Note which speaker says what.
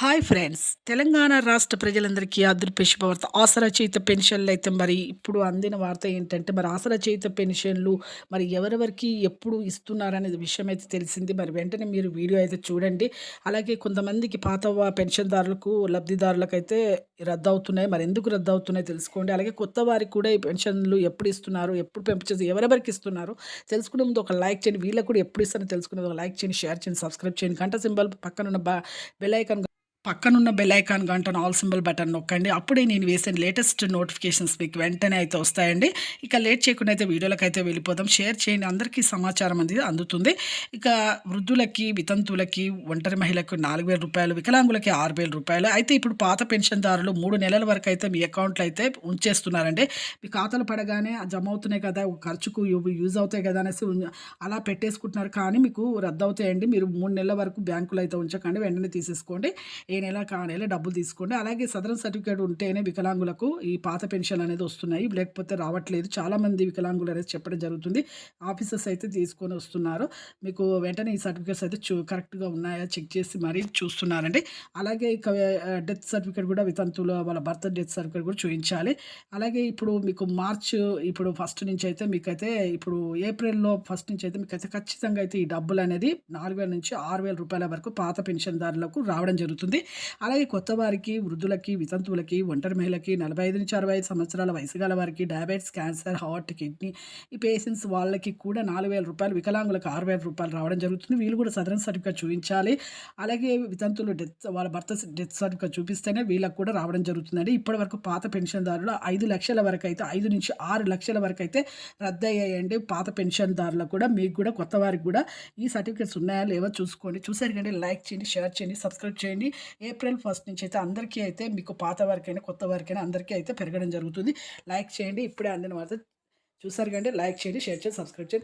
Speaker 1: Hi friends. Telangana రాష్ట్ర ప్రజలందరికీ అదృశ్య శుభవార్త. ఆసరా చేత పెన్షన్లు అయితే మరి ఇప్పుడు అందిన వార్త ఏంటంటే మరి ఆసరా చేత పెన్షన్లు మరి ఎవరెవరికి ఎప్పుడు ఇస్తున్నారనేది విషయం అయితే తెలిసింది. మరి వెంటనే మీరు వీడియో అయితే చూడండి. అలాగే కొంతమందికి పాత పెన్షన్దారులకు లబ్ధిదారులకు అయితే రద్దు అవుతున్నాయి మరి ఎందుకు రద్దు అవుతున్నాయి తెలుసుకోండి. అలాగే కొత్త వారికి కూడా ఈ పెన్షన్లు ఎప్పుడు ఇస్తున్నారు ఎప్పుడు పెంపించేది ఎవరెవరికి ఇస్తున్నారు తెలుసుకునే ముందు ఒక లైక్ చేయండి. వీళ్ళకి కూడా ఎప్పుడు ఇస్తారో తెలుసుకునేది ఒక లైక్ చేయండి షేర్ చేయండి సబ్స్క్రైబ్ చేయండి. గంట సింబల్ పక్కన ఉన్న బా బెల్ ఐకాన్ పక్కనున్న బెల్ ఐకాన్ గంటను ఆల్ సింబల్ బటన్ నొక్కండి. అప్పుడే నేను వేసిన లేటెస్ట్ నోటిఫికేషన్స్ మీకు వెంటనే అయితే వస్తాయండి. ఇక లేట్ చేయకుండా అయితే వీడియోలకు అయితే వెళ్ళిపోదాం. షేర్ చేయండి. అందరికీ సమాచారం అనేది అందుతుంది. ఇక వృద్ధులకి వితంతువులకి ఒంటరి మహిళలకు నాలుగు వేల రూపాయలు వికలాంగులకి ఆరు వేల రూపాయలు. అయితే ఇప్పుడు పాత పెన్షన్దారులు మూడు నెలల వరకు అయితే మీ అకౌంట్లో అయితే ఉంచేస్తున్నారండి. మీ ఖాతాలు పడగానే జమ అవుతున్నాయి కదా ఖర్చుకు ఇవి యూజ్ అవుతాయి కదా అనేసి అలా పెట్టేసుకుంటున్నారు. కానీ మీకు రద్దు అవుతాయండి మీరు మూడు నెలల వరకు బ్యాంకులో అయితే ఉంచకండి. వెంటనే తీసేసుకోండి. ఏ నెల కా నెల డబ్బులు తీసుకోండి. అలాగే సదరన్ సర్టిఫికేట్ ఉంటేనే వికలాంగులకు ఈ పాత పెన్షన్ అనేది వస్తున్నాయి. లేకపోతే రావట్లేదు. చాలామంది వికలాంగులు అనేది చెప్పడం జరుగుతుంది. ఆఫీసర్స్ అయితే తీసుకొని వస్తున్నారు. మీకు వెంటనే ఈ సర్టిఫికేట్స్ అయితే చూ కరెక్ట్గా ఉన్నాయా? చెక్ చేసి మరీ చూస్తున్నారండి. అలాగే ఇక డెత్ సర్టిఫికేట్ కూడా వితంతువుల వాళ్ళ బర్త్ డెత్ సర్టిఫికేట్ కూడా చూపించాలి. అలాగే ఇప్పుడు మీకు మార్చ్ ఇప్పుడు ఫస్ట్ నుంచి అయితే మీకైతే ఇప్పుడు ఏప్రిల్లో ఫస్ట్ నుంచి అయితే మీకైతే ఖచ్చితంగా అయితే ఈ డబ్బులు అనేది నాలుగు వేల నుంచి ఆరు వేల రూపాయల వరకు పాత పెన్షన్దారులకు రావడం జరుగుతుంది. అలాగే కొత్త వారికి వృద్ధులకి వితంతువులకి ఒంటరి మహిళలకి నలభై ఐదు నుంచి అరవై ఐదు సంవత్సరాల వయసు గల వారికి డయాబెటీస్ క్యాన్సర్ హార్ట్ కిడ్నీ ఈ పేషెంట్స్ వాళ్ళకి కూడా నాలుగు వేల రూపాయలు వికలాంగులకు ఆరు వేల రూపాయలు రావడం జరుగుతుంది. వీళ్ళు కూడా సదరన్ సర్టిఫికేట్ చూపించాలి. అలాగే వితంతువులు డెత్ వాళ్ళ భర్త డెత్ సర్టిఫికేట్ చూపిస్తేనే వీళ్ళకి కూడా రావడం జరుగుతుందండి. ఇప్పటి వరకు పాత పెన్షన్దారులు ఐదు లక్షల వరకు అయితే ఐదు నుంచి ఆరు లక్షల వరకు అయితే రద్దయ్యాయండి. పాత పెన్షన్దారులకు కూడా మీకు కూడా కొత్త వారికి కూడా ఈ సర్టిఫికేట్స్ ఉన్నాయా లేవో చూసుకోండి. చూసారు కంటే లైక్ చేయండి షేర్ చేయండి సబ్స్క్రైబ్ చేయండి. ఏప్రిల్ ఫస్ట్ నుంచి అయితే అందరికీ అయితే మీకు పాత వారికైనా కొత్త వారికైనా అందరికీ అయితే పెరగడం జరుగుతుంది. లైక్ చేయండి ఇప్పుడే అందిన వార్త చూసారు కంటే లైక్ చేయండి షేర్ చేసి సబ్స్క్రైబ్ చేయండి.